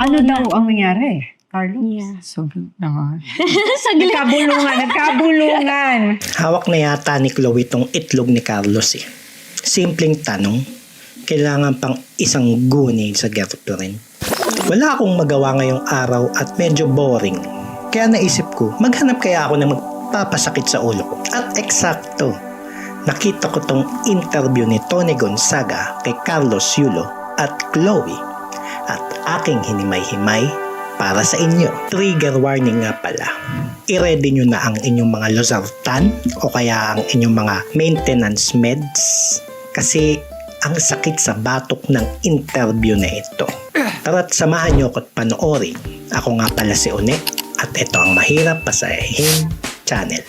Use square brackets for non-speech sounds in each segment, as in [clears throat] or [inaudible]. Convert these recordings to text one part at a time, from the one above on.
Ano daw ang nangyari, Carlos? Yeah. Sobrang nga. [laughs] Saglit. Nagkabulungan, nagkabulungan. Hawak na yata ni Chloe tong itlog ni Carlos eh. Simpleng tanong, kailangan pang isang guni sa girlfriend. Wala akong magawa ngayong araw at medyo boring. Kaya naisip ko, maghanap kaya ako ng magpapasakit sa ulo ko. At eksakto, nakita ko tong interview ni Tony Gonzaga kay Carlos Yulo at Chloe at aking hinimay-himay para sa inyo. Trigger warning nga pala. I-ready nyo na ang inyong mga losartan o kaya ang inyong mga maintenance meds kasi ang sakit sa batok ng interview na ito. Tara't samahan nyo ako't panoorin. Ako nga pala si Une at ito ang Mahirap Pasahin Channel.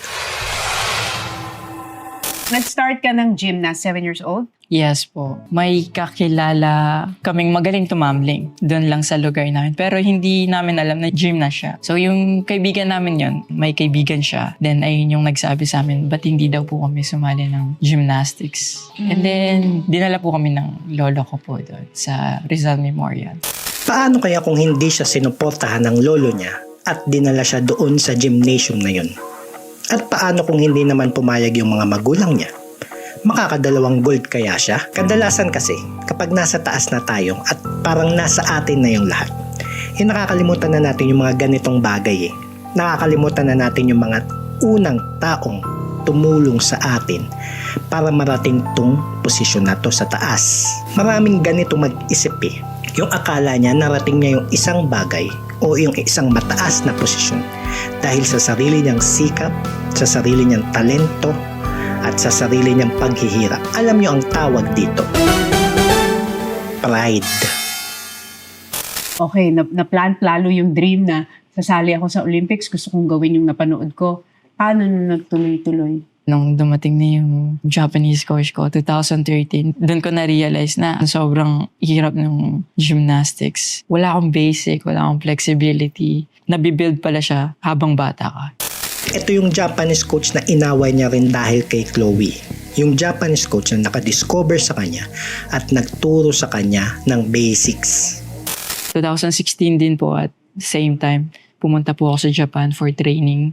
Nag-start ka ng gym na 7 years old? Yes po. May kakilala kaming magaling tumambling doon lang sa lugar namin. Pero hindi namin alam na gym na siya. So yung kaibigan namin yon may kaibigan siya. Then ayun yung nagsabi sa amin, ba't hindi daw po kami sumali ng gymnastics? And then dinala po kami ng lolo ko po doon sa Rizal Memorial. Paano kaya kung hindi siya sinuportahan ng lolo niya at dinala siya doon sa gymnasium na yun? At paano kung hindi naman pumayag yung mga magulang niya? Makakadalawang gold kaya siya? Kadalasan kasi, kapag nasa taas na tayo at parang nasa atin na yung lahat, eh nakakalimutan na natin yung mga ganitong bagay eh. Nakakalimutan na natin yung mga unang taong tumulong sa atin para marating tong posisyon na to sa taas. Maraming ganito mag-isip eh. Yung akala niya narating niya yung isang bagay o yung isang mataas na posisyon dahil sa sarili niyang sikap, sa sarili niyang talento, at sa sarili niyang paghihirap. Alam niyo ang tawag dito. Pride. Okay, na, na-plan lalo yung dream na sasali ako sa Olympics. Gusto kong gawin yung napanood ko. Paano nung nagtuloy-tuloy? Nung dumating na yung Japanese coach ko, 2013, doon ko na-realize na sobrang hirap ng gymnastics. Wala akong basic, wala akong flexibility. Nabibuild pala siya habang bata ka. Ito yung Japanese coach na inaway niya rin dahil kay Chloe. Yung Japanese coach na nakadiscover sa kanya at nagturo sa kanya ng basics. 2016 din po at the same time, pumunta po ako sa Japan for training.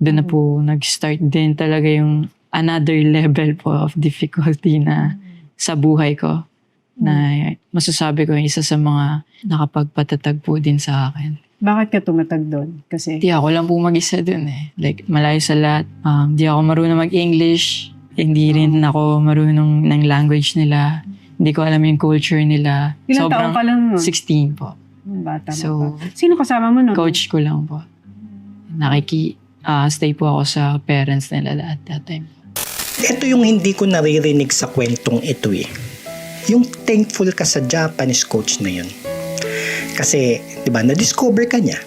Doon na po nag-start din talaga yung another [laughs] level po of difficulty na sa buhay ko. Na masasabi ko isa sa mga nakapagpatatag po din sa akin. Bakit ka tumatag doon? Kasi Di ako lang po mag-isa dun eh. Like, malayo sa lahat. Um, di ako marunong mag-English. Hindi rin ako marunong ng language nila. Hindi ko alam yung culture nila. ilang taon ka lang nun? 16 po. Hmm, Bata mo So, pa. Sino kasama mo nun? Coach ko lang po. Nakiki, ah, stay po ako sa parents nila at that time. Ito yung hindi ko naririnig sa kwentong ito eh. Yung thankful ka sa Japanese coach na yun. Kasi, di ba, na-discover ka niya.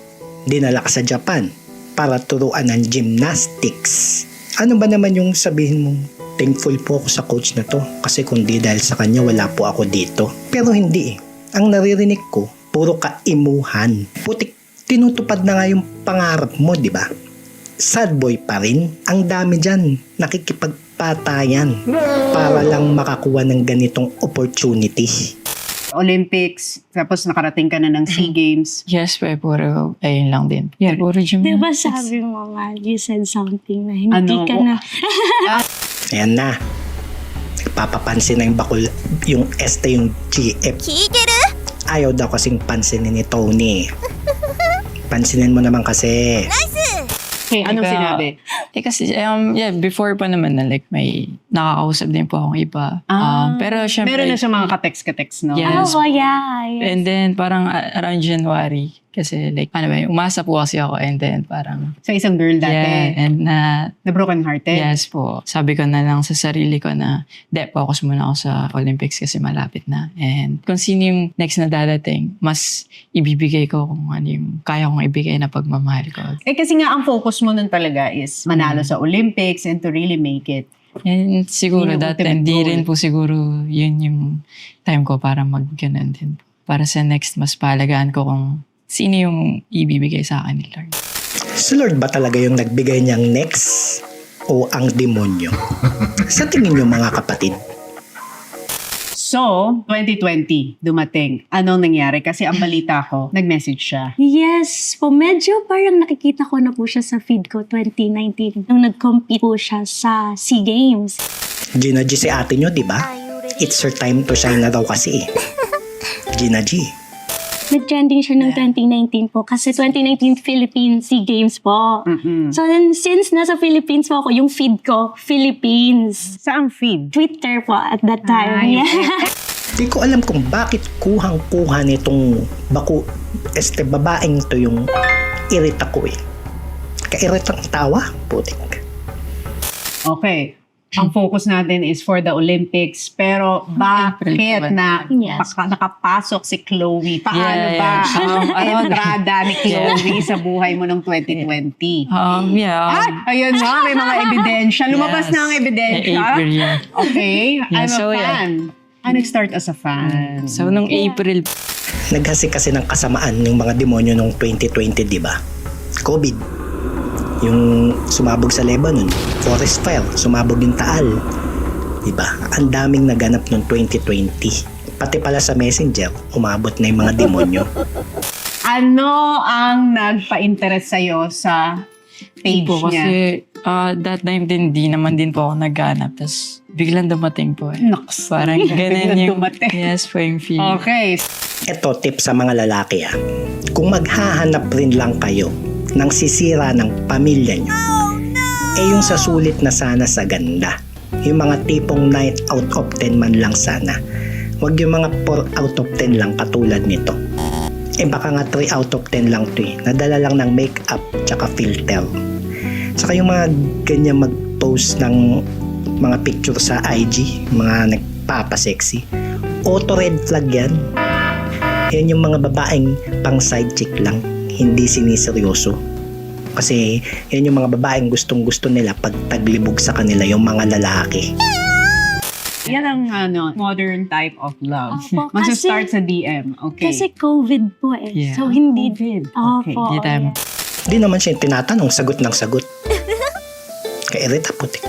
Dinala ka sa Japan para turuan ng gymnastics. Ano ba naman yung sabihin mong thankful po ako sa coach na to kasi kung di dahil sa kanya wala po ako dito. Pero hindi eh. Ang naririnig ko, puro kaimuhan. Putik, tinutupad na nga yung pangarap mo, di ba? sad boy pa rin. Ang dami dyan, nakikipagpatayan para lang makakuha ng ganitong opportunity. Olympics, tapos nakarating ka na ng SEA Games. Yes, pero puro, ayun lang din. Yeah, puro gym. Di ba sabi mo nga, you said something na hindi Ano? ka na. Ayan na. Papapansin na yung bakul, yung este yung GF. Ayaw daw kasing pansinin ni Tony. Pansinin mo naman kasi. Okay, anong Ikaw- sinabi? Eh kasi, um, yeah, before pa naman na like may nakakausap din po akong iba. Ah, um, pero syempre, Meron na siya mga kateks-kateks, no? Yeah. Oh, yeah. yes. and then parang uh, around January, kasi like, ano ba, yun, umasa po kasi ako and then parang, Sa isang girl dati. yeah, and na, Na broken hearted. yes po, sabi ko na lang sa sarili ko na, de, focus muna ako sa Olympics kasi malapit na. And kung sino yung next na dadating, mas ibibigay ko kung ano yung kaya kong ibigay na pagmamahal ko. Eh kasi nga ang focus mo nun talaga is manalo sa Olympics and to really make it. And siguro that ultimate time, di goal. rin po siguro yun yung time ko para mag din. Para sa next, mas palagaan ko kung sino yung ibibigay sa akin ni Lord. Si Lord ba talaga yung nagbigay niyang next o ang demonyo? [laughs] Sa tingin niyo mga kapatid, So, 2020, dumating. Anong nangyari? Kasi ang balita ko, nag-message siya. Yes po, medyo parang nakikita ko na po siya sa feed ko 2019 nung nag-compete po siya sa SEA Games. Gina G si ate nyo, di ba? It's her time to shine na daw kasi eh. [laughs] Gina G. Nag-trending siya ng 2019 po kasi 2019 Philippines SEA Games po. Mm-mm. So then, since nasa Philippines po ako, yung feed ko, Philippines. Saan feed? Twitter po at that time. Ay, Yeah. [laughs] Di ko alam kung bakit kuhang-kuha nitong baku, este babaeng to yung irita ko eh. Kairitang tawa, putik. Okay. Ang focus natin is for the Olympics. Pero bakit na Yes. baka nakapasok si Chloe? Paano Yeah, ba yeah. ang Um, ano- entrada ni Chloe sa buhay mo noong 2020? Um, yeah. Ay, ayun na, may mga ebidensya. Lumabas Yes. na ang ebidensya. April yan. Okay, I'm so, a yeah. fan. I nag-start as a fan. So, nung April, Naghasi kasi ng kasamaan yung mga demonyo nung 2020, di ba? COVID. Yung sumabog sa Lebanon. Forest fire. Sumabog yung Taal. Di ba? Ang daming naganap nung 2020. Pati pala sa messenger, umabot na yung mga demonyo. [laughs] Ano ang nagpa-interest sa'yo sa page po niya? kasi uh, that time din, di naman din po ako naghanap. Tapos, biglang dumating po eh. Naks. Parang [laughs] ganun yung, dumating. yes po yung feeling. Okay. Ito tip sa mga lalaki ha. Kung maghahanap rin lang kayo ng sisira ng pamilya nyo, eh yung sa sulit na sana sa ganda. Yung mga tipong 9 out of 10 man lang sana. Huwag yung mga 4 out of 10 lang katulad nito. Eh baka nga 3 out of 10 lang to eh. Nadala lang ng makeup tsaka filter. Saka yung mga ganyan mag-post ng mga picture sa IG, mga nagpapasexy. Auto red flag yan. Yan yung mga babaeng pang side chick lang, hindi siniseryoso. Kasi yan yung mga babaeng gustong gusto nila pag taglibog sa kanila yung mga lalaki. Yan ang ano, modern type of love. Opo, [laughs] Magsa-start kasi- sa DM. Okay. Kasi COVID po eh. Yeah. So hindi. COVID. Okay. Opo. Di tayo yeah. Di naman siya yung tinatanong, sagot ng sagot. [laughs] Kairita putik.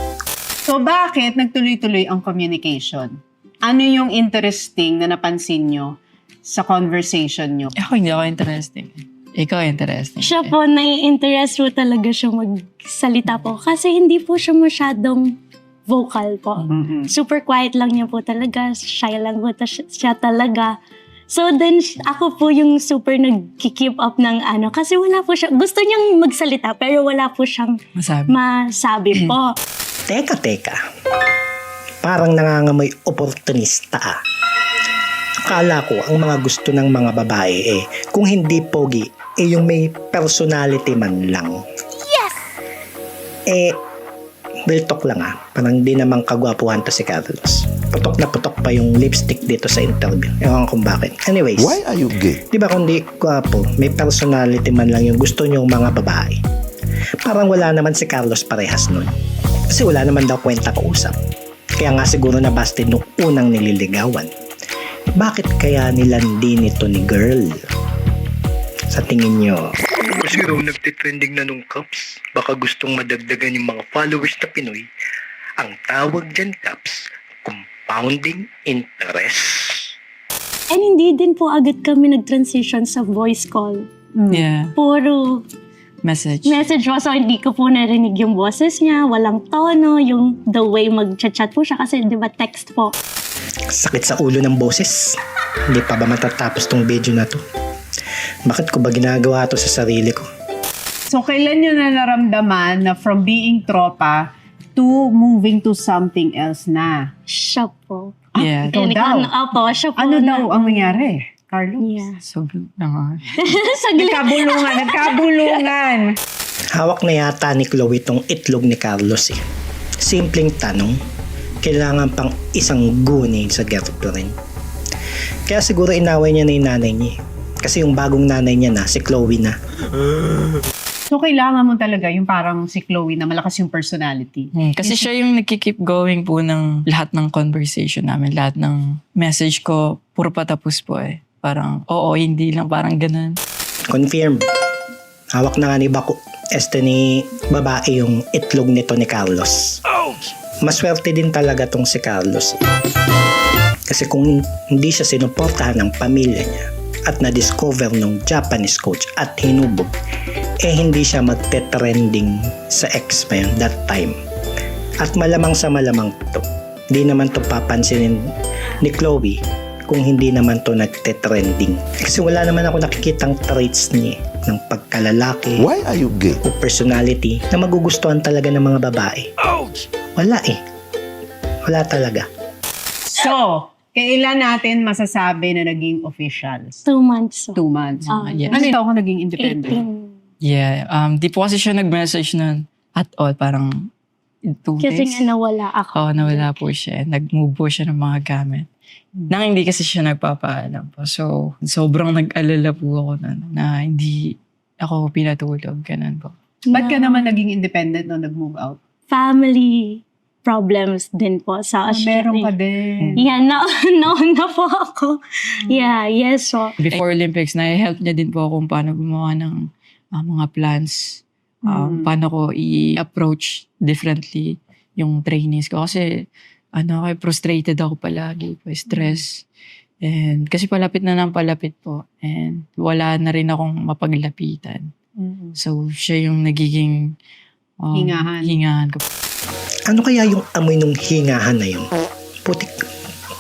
So bakit nagtuloy-tuloy ang communication? Ano yung interesting na napansin nyo sa conversation nyo? Ako hindi ako interesting. Ikaw interesting. Siya po, nai-interest po talaga siya magsalita po. Kasi hindi po siya masyadong vocal po. Mhm. Super quiet lang niya po talaga. Shy lang po ta- siya talaga. So then, ako po yung super nag-keep up ng ano. Kasi wala po siya, gusto niyang magsalita pero wala po siyang Masabi. masabi [clears throat] po. Teka, teka. Parang nangangamoy oportunista ah. Akala ko ang mga gusto ng mga babae eh, kung hindi pogi, eh yung may personality man lang. Yes! Eh, real talk lang ah. Parang di naman kagwapuhan to si Carlos. Putok na putok pa yung lipstick dito sa interview. Ewan kung bakit. Anyways, Why are you gay? di ba kung di gwapo, may personality man lang yung gusto niyong mga babae. Parang wala naman si Carlos parehas nun. Kasi wala naman daw kwenta kausap. Kaya nga siguro nabasted nung unang nililigawan. Bakit kaya nilandi nito ni girl? Sa tingin nyo? Kasi raw nagtitrending na nung Caps. Baka gustong madagdagan yung mga followers na Pinoy. Ang tawag dyan, Caps, compounding interest. And hindi din po agad kami nag-transition sa voice call. Yeah. Puro Message. message po. So, hindi ko po narinig yung boses niya. Walang tono. Yung the way mag-chat po siya. Kasi, di ba, text po. Sakit sa ulo ng boses. Hindi pa ba matatapos tong video na to? Bakit ko ba ginagawa to sa sarili ko? So kailan nyo na naramdaman na from being tropa to moving to something else na? Siya po. Yeah. Ikaw daw. Ano, opo, siya po. Ano na- daw ang nangyari? Carlos? Yeah. So, uh, [laughs] Saglit. Nagkabulungan, nagkabulungan. Hawak na yata ni Chloe tong itlog ni Carlos eh. Simpleng tanong, kailangan pang isang guni sa girlfriend. Kaya siguro inaway niya na yung nanay niya eh. Kasi yung bagong nanay niya na, si Chloe na. So kailangan mo talaga yung parang si Chloe na malakas yung personality. Hmm, Kasi siya yung nagki-keep going po ng lahat ng conversation namin. Lahat ng message ko, puro patapos po eh. Parang, oo, hindi lang, parang ganun. Confirm. Hawak na nga ni Baku, este ni babae yung itlog nito ni Carlos. Maswerte din talaga tong si Carlos. eh. Kasi kung hindi siya sinuportahan ng pamilya niya at na-discover ng Japanese coach at hinubog, eh hindi siya magte-trending sa ex pa yun that time. At malamang sa malamang to, hindi naman to papansinin ni Chloe kung hindi naman to nagte-trending. Kasi wala naman ako nakikitang traits niya ng pagkalalaki Why are you gay? o personality na magugustuhan talaga ng mga babae. Wala eh. Wala talaga. So, kailan natin masasabi na naging officials? Two months. So, Two months. Ah, yes. Ano ito ako naging independent? 18. Yeah, um, di po kasi siya nag-message nun at all. Parang two Kasi days. nga nawala ako. Oo, nawala po siya. Nag-move po siya ng mga gamit. Hmm. Nang hindi kasi siya nagpapaalam po. So, sobrang nag-alala po ako na, na hindi ako pinatulog. Ganun po. Ba't ka Na naman naging independent nung nag-move out? Family problems din po sa Ah, meron ka Australia. din. Yeah, na [laughs] nauna po ako. Hmm. Yeah, yes. So, Before Olympics, na-help niya din po ako kung paano gumawa ng ah, mga plans. Um, Mm. Paano ko i-approach differently yung trainees ko. Kasi, ano, ako, frustrated ako palagi po, stress. And kasi palapit na ng palapit po. And wala na rin akong mapaglapitan. Mm. So, siya yung nagiging um, Hingahan. hingahan ko. Ano kaya yung amoy nung hingahan na yun? Putik,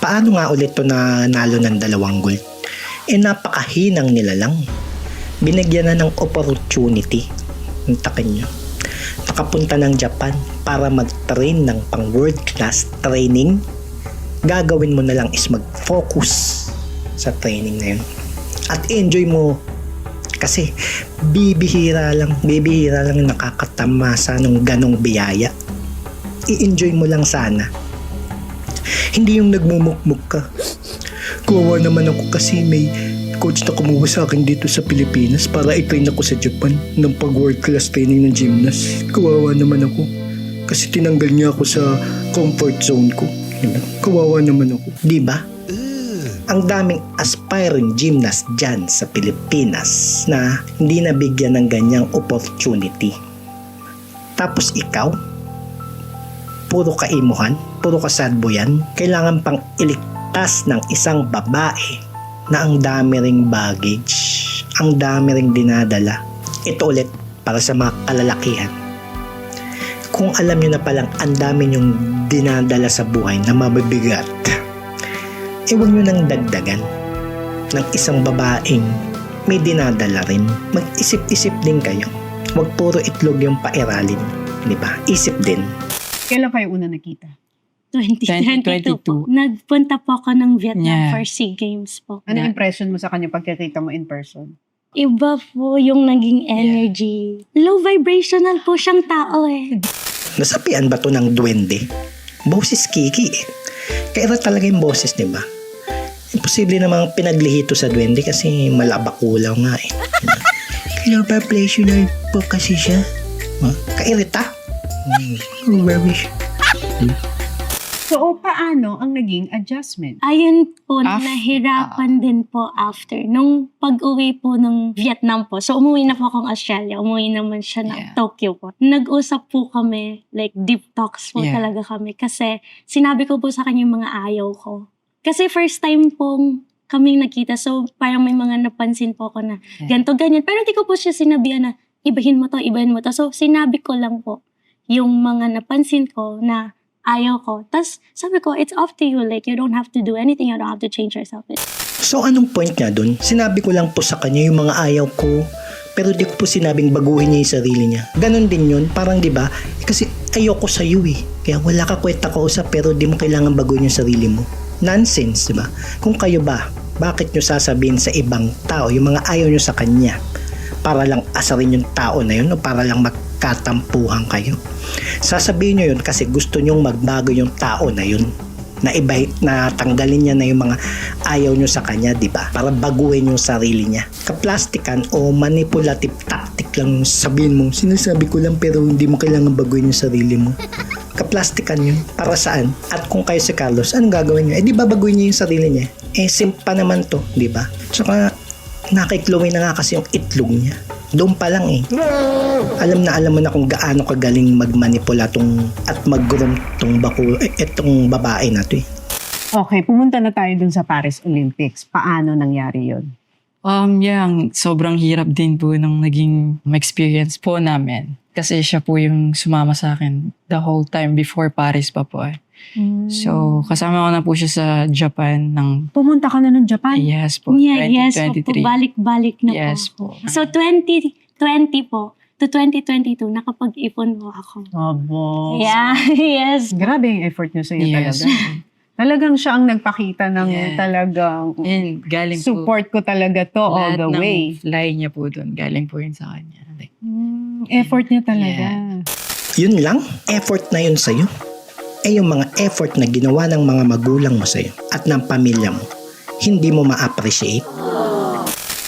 paano nga ulit to na nalo ng dalawang gold? Eh napakahinang nila lang. Binigyan na ng opportunity. Ang takin nyo. Nakapunta ng Japan para mag-train ng pang world class training. Gagawin mo na lang is mag-focus sa training na yun. At enjoy mo kasi bibihira lang, bibihira lang nakakatamasa ng ganong biyaya i-enjoy mo lang sana. Hindi yung nagmumukmuk ka. Kuwawa naman ako kasi may coach na kumuha sa akin dito sa Pilipinas para i-train ako sa Japan ng pag world class training ng gymnast. Kawawa naman ako. Kasi tinanggal niya ako sa comfort zone ko. Kawawa naman ako. Di ba? Ang daming aspiring gymnast dyan sa Pilipinas na hindi nabigyan ng ganyang opportunity. Tapos ikaw, puro kaimuhan, puro kasadboyan, kailangan pang iligtas ng isang babae na ang dami ring baggage, ang dami ring dinadala. Ito ulit para sa mga kalalakihan. Kung alam nyo na palang ang dami nyong dinadala sa buhay na mabibigat, eh huwag nyo nang dagdagan ng isang babaeng may dinadala rin. Mag-isip-isip din kayo. Huwag puro itlog yung pairalin. Di ba? Isip din. Kailan kayo una nakita? 2022 po. 2022. Nagpunta po ako ng Vietnam Yeah. for SEA Games po. Ano Na- impression mo sa kanya pagkakita mo in person? Iba po yung naging energy. Low vibrational po siyang tao eh. Nasapian ba to ng duwende? Boses Kiki eh. Kaya talaga yung boses, di ba? Imposible namang pinaglihito sa duwende kasi malabakulaw nga eh. [laughs] Low vibrational po kasi siya. Huh? Kairita. Hmm. Very So, paano ang naging adjustment? Ayun po, Af- nahirapan din po after. Nung pag-uwi po ng Vietnam po, so umuwi na po akong Australia, umuwi naman siya ng Yeah. Tokyo po. Nag-usap po kami, like deep talks po Yeah. talaga kami. Kasi sinabi ko po sa kanya yung mga ayaw ko. Kasi first time pong kaming nakita, so parang may mga napansin po ako na Yeah. ganto ganyan. Pero hindi ko po siya sinabihan na ibahin mo to, ibahin mo to. So sinabi ko lang po yung mga napansin ko na ayaw ko. Tapos sabi ko, it's up to you. Like, you don't have to do anything. You don't have to change yourself. So anong point niya dun? Sinabi ko lang po sa kanya yung mga ayaw ko pero di ko po sinabing baguhin niya yung sarili niya. Ganon din yun. Parang di ba? Eh, kasi ayoko sa iyo eh. Kaya wala ka kwenta kausap pero di mo kailangan baguhin yung sarili mo. Nonsense, di ba? Kung kayo ba, bakit nyo sasabihin sa ibang tao yung mga ayaw nyo sa kanya? Para lang asarin yung tao na yun o para lang magkatampuhan kayo? Sasabihin nyo yun kasi gusto nyong magbago yung tao na yun na iba na tanggalin niya na yung mga ayaw nyo sa kanya, di ba? Para baguhin yung sarili niya. Kaplastikan o manipulative tactic lang sabihin mo, sinasabi ko lang pero hindi mo kailangan baguhin yung sarili mo. [laughs] Kaplastikan yun. Para saan? At kung kayo si Carlos, anong gagawin niya? Eh di ba baguhin niya yung sarili niya? Eh simpa naman to, di ba? Tsaka nakiklawin na nga kasi yung itlog niya. Doon pa lang eh. Alam na alam mo na kung gaano kagaling magmanipula tong at mag-groom tong bako, eh, etong babae na to eh. Okay, pumunta na tayo dun sa Paris Olympics. Paano nangyari yun? Um, yeah, ang sobrang hirap din po nung naging experience po namin. Kasi siya po yung sumama sa akin the whole time before Paris pa po eh. So, kasama ko na po siya sa Japan ng Pumunta ka na ng Japan? yes po, Yeah, yes po, 2023. balik-balik na Yes po. po. So 2020 po to 2022, nakapag-ipon po ako. Abo. Yeah, [laughs] yes. Grabe yung effort niyo sa'yo Yes. talaga. Talagang siya ang nagpakita ng Yeah. talagang And galing po, support ko talaga to all lahat the ng way. fly niya po doon, galing po yun sa kanya. Like, Mm, effort niya talaga. Yun lang, effort na yun sa'yo. Eh yung mga effort na ginawa ng mga magulang mo sa'yo at ng pamilya mo, hindi mo ma-appreciate.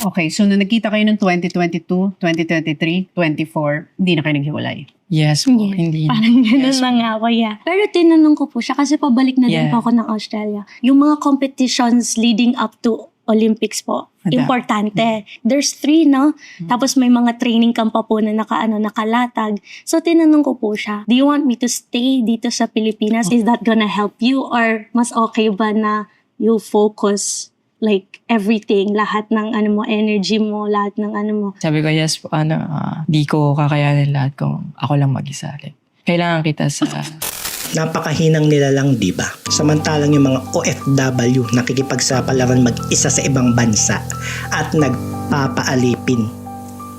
Okay, so nung nagkita kayo ng 2022, 2023, 24, hindi na kayo naghiwalay. yes po, Yes. hindi. Parang ganun Yes. na nga ako, yeah. Pero tinanong ko po siya kasi pabalik na din Yeah. po ako ng Australia. Yung mga competitions leading up to Olympics po, Madami. importante. There's three, no? Tapos may mga training camp pa po na nakaano, nakalatag. So tinanong ko po siya, do you want me to stay dito sa Pilipinas? Is that gonna help you? Or mas okay ba na you focus like everything, lahat ng ano mo, energy mo, lahat ng ano mo. Sabi ko, yes po, ano, ah, di ko kakayanin lahat kung ako lang mag-isa. Like, kailangan kita sa Napakahinang nila lang, di ba? Samantalang yung mga OFW nakikipagsapalaran mag-isa sa ibang bansa at nagpapaalipin.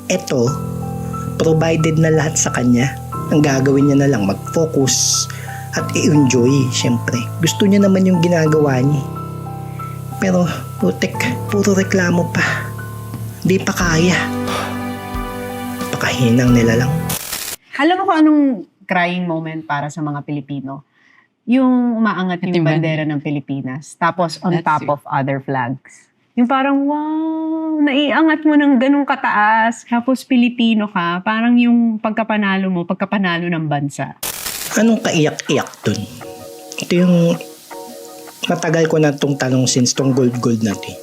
Ito, provided na lahat sa kanya. Ang gagawin niya na lang mag-focus at i-enjoy, syempre. Gusto niya naman yung ginagawa niya. Pero, putek, puro reklamo pa. Di pa kaya. Pakahinang nila lang. Alam mo kung anong crying moment para sa mga Pilipino? Yung umaangat yung Yung bandera ng Pilipinas. Tapos on That's top it. of other flags. Yung parang, wow, naiangat mo ng ganung kataas. Tapos Pilipino ka. Parang yung pagkapanalo mo, pagkapanalo ng bansa. Anong kaiyak-iyak dun? Ito yung matagal ko na itong tanong since tong gold-gold natin.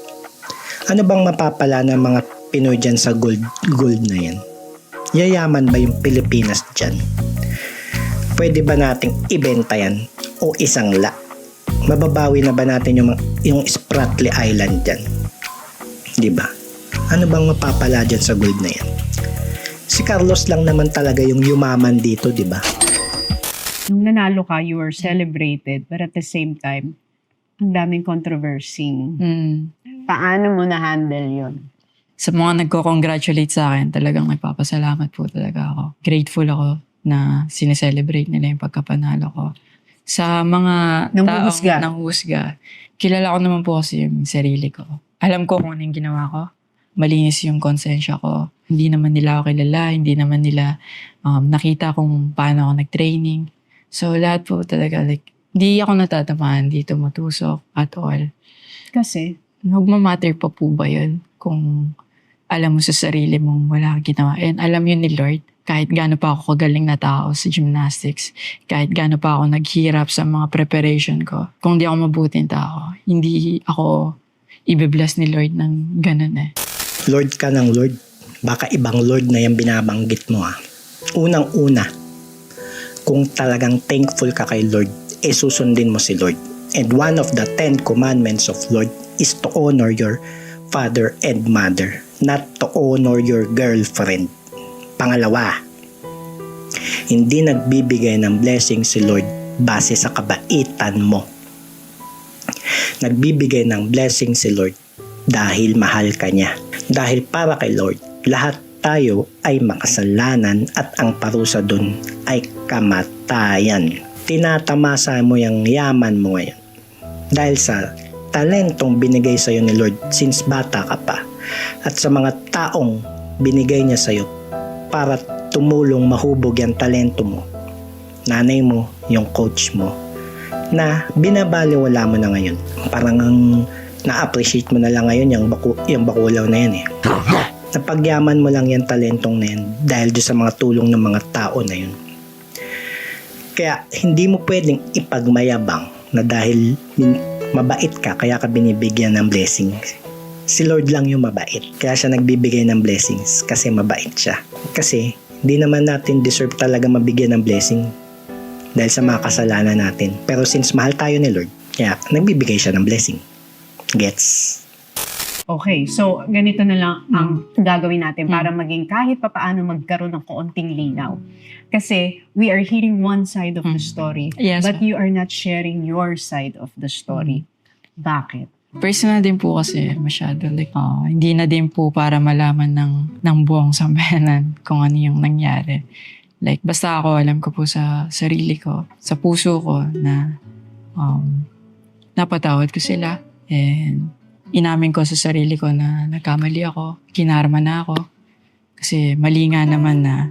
Ano bang mapapala ng mga Pinoy dyan sa gold-gold na yan? Yayaman ba yung Pilipinas dyan? Pwede ba nating ibenta yan o isang la? Mababawi na ba natin yung, mga- yung Spratly Island dyan? Di ba? Ano bang mapapala dyan sa gold na yan? Si Carlos lang naman talaga yung yumaman dito, di ba? Nung nanalo ka, you were celebrated. But at the same time, ang daming controversy. hmm, Paano mo na-handle yun? sa mga nagko-congratulate sa akin, talagang nagpapasalamat po talaga ako. Grateful ako na sineselebrate nila yung pagkapanalo ko. Sa mga Nanghuhusga. taong nanghuhusga, kilala ko naman po kasi yung sarili ko. Alam ko kung ano yung ginawa ko. Malinis yung konsensya ko. Hindi naman nila ako kilala, hindi naman nila um, nakita kung paano ako nag-training. So lahat po talaga, like, hindi ako natatamaan, hindi tumutusok at all. Kasi, Nagmamatter pa po ba yun kung alam mo sa sarili mong wala kang ginawa? And alam yun ni Lord, kahit gaano pa ako kagaling na tao sa gymnastics, kahit gaano pa ako naghirap sa mga preparation ko, kung di ako mabuting tao, hindi ako ibe-bless ni Lord ng ganun eh. Lord ka ng Lord. Baka ibang Lord na yung binabanggit mo ha. Unang-una, kung talagang thankful ka kay Lord, eh susundin mo si Lord. And one of the Ten Commandments of Lord is to honor your father and mother, not to honor your girlfriend. Pangalawa, hindi nagbibigay ng blessing si Lord base sa kabaitan mo. Nagbibigay ng blessing si Lord dahil mahal ka niya. Dahil para kay Lord, lahat tayo ay makasalanan at ang parusa dun ay kamatayan. Tinatamasa mo yung yaman mo ngayon. Dahil sa talentong binigay sa'yo ni Lord since bata ka pa at sa mga taong binigay niya sa'yo para tumulong mahubog yung talento mo. Nanay mo, yung coach mo, na binabaliwala mo na ngayon. Parang ang na-appreciate mo na lang ngayon yung, baku, yung bakulaw na yan eh. Napagyaman mo lang yung talentong na yan dahil doon sa mga tulong ng mga tao na yun. Kaya hindi mo pwedeng ipagmayabang na dahil mabait ka kaya ka binibigyan ng blessings. Si Lord lang yung mabait. Kaya siya nagbibigay ng blessings kasi mabait siya. Kasi hindi naman natin deserve talaga mabigyan ng blessing dahil sa mga kasalanan natin. Pero since mahal tayo ni Lord, Kaya, nagbibigay siya ng blessing. Gets? Okay, so ganito na lang ang gagawin natin para maging kahit papaano magkaroon ng kaunting linaw. Kasi we are hearing one side of the Mm. story, Yes, but ma'am. you are not sharing your side of the story. Bakit? Personal din po kasi masyado like ah, hindi na din po para malaman ng ng buong sambayanan [laughs] kung ano yung nangyari. Like basta ako alam ko po sa sarili ko, sa puso ko na um, napatawad ko sila and inamin ko sa sarili ko na nagkamali ako, kinarma na ako. Kasi mali nga naman na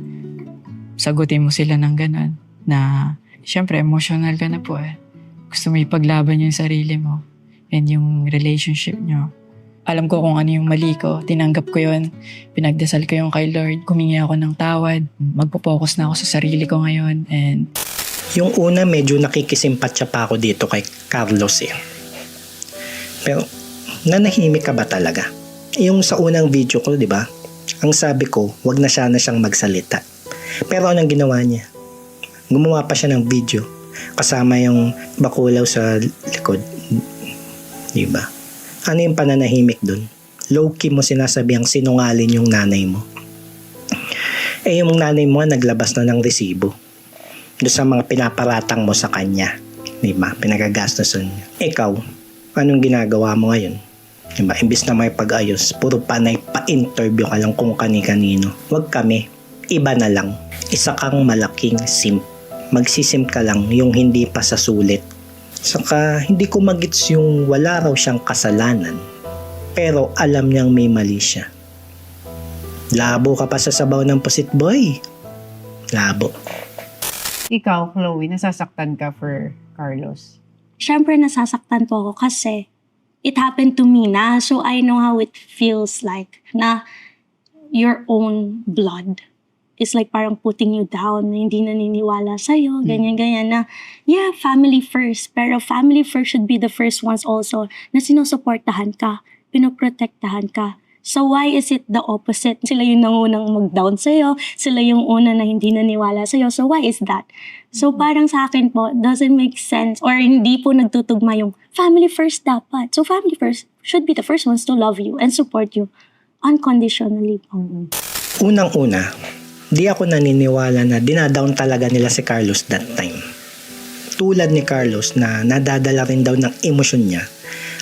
sagutin mo sila ng ganun na syempre emotional ka na po eh. Gusto mo ipaglaban yung sarili mo and yung relationship nyo. Alam ko kung ano yung mali ko. Tinanggap ko yun. Pinagdasal ko yung kay Lord. Kumingi ako ng tawad. Magpo-focus na ako sa sarili ko ngayon. And Yung una, medyo nakikisimpatya pa ako dito kay Carlos eh. Pero, nanahimik ka ba talaga? Yung sa unang video ko, di ba? Ang sabi ko, wag na siya na siyang magsalita. Pero anong ginawa niya? Gumawa pa siya ng video. Kasama yung bakulaw sa likod. Di ba? Ano yung pananahimik dun? Low-key mo sinasabihang sinungalin yung nanay mo. Eh yung nanay mo naglabas na ng resibo doon sa mga pinaparatang mo sa kanya. Di ba? Pinagagastosan niya. Ikaw, anong ginagawa mo ngayon? Di ba? Imbis na may pag-ayos, puro panay pa-interview ka lang kung kani-kanino. Huwag kami. Iba na lang. Isa kang malaking simp. Magsisimp ka lang yung hindi pa sa sulit. Saka hindi ko magits yung wala raw siyang kasalanan. Pero alam niyang may mali siya. Labo ka pa sa sabaw ng pusit boy. Labo. Ikaw, Chloe, nasasaktan ka for Carlos. Siyempre, nasasaktan po ako kasi it happened to me na. So, I know how it feels like na your own blood is like parang putting you down, na hindi naniniwala sa'yo, ganyan-ganyan na, yeah, family first. Pero family first should be the first ones also na sinusuportahan ka, pinoprotektahan ka. So why is it the opposite? [laughs] Sila yung nangunang mag-down sa'yo, sila yung una na hindi naniwala sa'yo. So why is that? So parang sa akin po, doesn't make sense or hindi po nagtutugma yung family first dapat. So family first should be the first ones to love you and support you unconditionally po. Unang-una, di ako naniniwala na dinadown talaga nila si Carlos that time. Tulad ni Carlos na nadadala rin daw ng emosyon niya,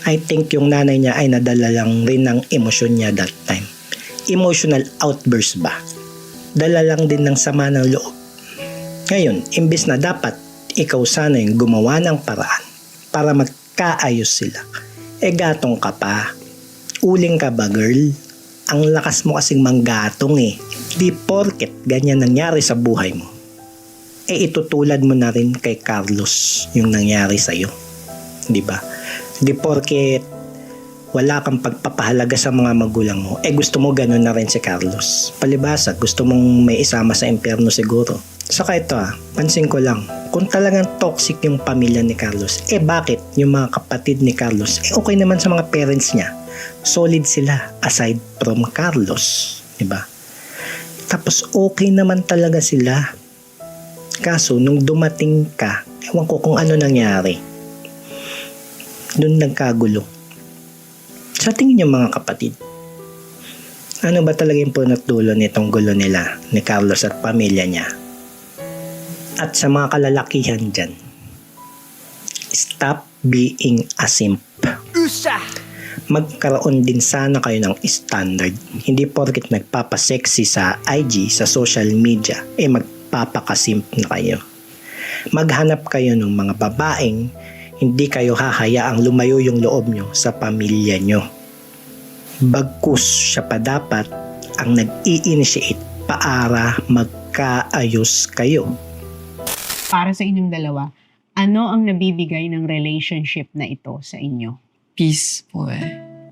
I think yung nanay niya ay nadala lang rin ng emosyon niya that time. Emotional outburst ba? Dala lang din ng sama ng loob. Ngayon, imbis na dapat ikaw sana yung gumawa ng paraan para magkaayos sila. E gatong ka pa. Uling ka ba girl? Ang lakas mo kasing manggatong eh. Di porket ganyan nangyari sa buhay mo. Eh itutulad mo na rin kay Carlos yung nangyari sa'yo. Di ba? Di porket wala kang pagpapahalaga sa mga magulang mo, eh gusto mo ganun na rin si Carlos. Palibasa, gusto mong may isama sa impyerno siguro. Saka ito ah, pansin ko lang, kung talagang toxic yung pamilya ni Carlos, eh bakit yung mga kapatid ni Carlos, eh okay naman sa mga parents niya. Solid sila aside from Carlos, di ba? Tapos okay naman talaga sila. Kaso nung dumating ka, ewan ko kung ano nangyari. Doon nagkagulo. Sa tingin niyo mga kapatid, ano ba talaga yung punot dulo nitong gulo nila ni Carlos at pamilya niya? At sa mga kalalakihan dyan, stop being a simp. Magkaroon din sana kayo ng standard. Hindi porket nagpapasexy sa IG, sa social media, eh magpapakasimp na kayo. Maghanap kayo ng mga babaeng hindi kayo hahayaang lumayo yung loob nyo sa pamilya nyo. Bagkus siya pa dapat ang nag-i-initiate para magkaayos kayo. Para sa inyong dalawa, ano ang nabibigay ng relationship na ito sa inyo? peace po eh.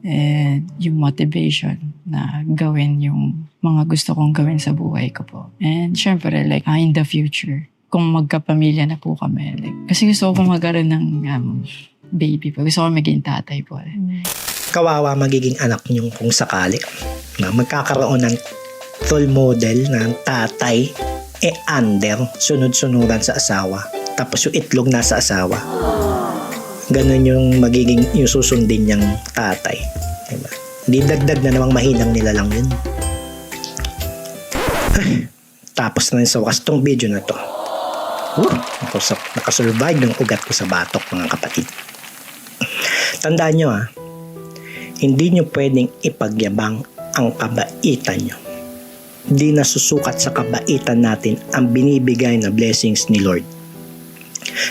And yung motivation na gawin yung mga gusto kong gawin sa buhay ko po. And syempre, like, ah, in the future, kung magkapamilya na po kami, like, kasi gusto ko magkaroon ng um, baby po. Gusto ko maging tatay po eh. Kawawa magiging anak nyo kung sakali. Na magkakaroon ng role model ng tatay e under sunod-sunuran sa asawa. Tapos yung itlog nasa asawa. ganun yung magiging yung susundin niyang tatay. Diba? Di dagdag na namang mahinang nila lang yun. [clears throat] Tapos na rin sa wakas tong video na to. Uh, nakasurvive, yung ugat ko sa batok mga kapatid. Tandaan nyo ah, hindi nyo pwedeng ipagyabang ang kabaitan nyo. Hindi nasusukat sa kabaitan natin ang binibigay na blessings ni Lord.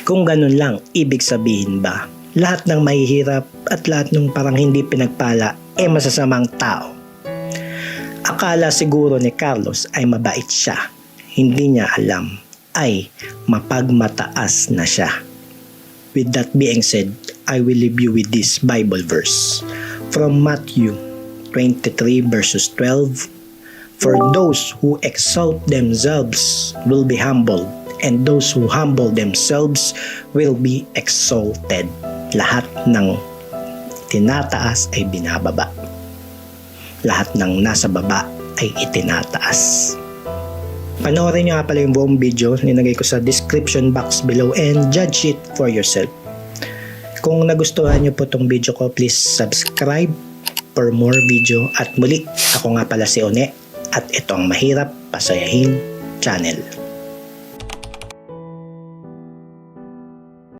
Kung ganun lang, ibig sabihin ba, lahat ng mahihirap at lahat ng parang hindi pinagpala ay masasamang tao. Akala siguro ni Carlos ay mabait siya. Hindi niya alam ay mapagmataas na siya. With that being said, I will leave you with this Bible verse from Matthew 23 verses 12 For those who exalt themselves will be humbled and those who humble themselves will be exalted. Lahat ng tinataas ay binababa. Lahat ng nasa baba ay itinataas. Panoorin nyo nga pala yung buong video, ninagay ko sa description box below and judge it for yourself. Kung nagustuhan nyo po tong video ko, please subscribe for more video. At muli, ako nga pala si One at ito ang Mahirap Pasayahin Channel.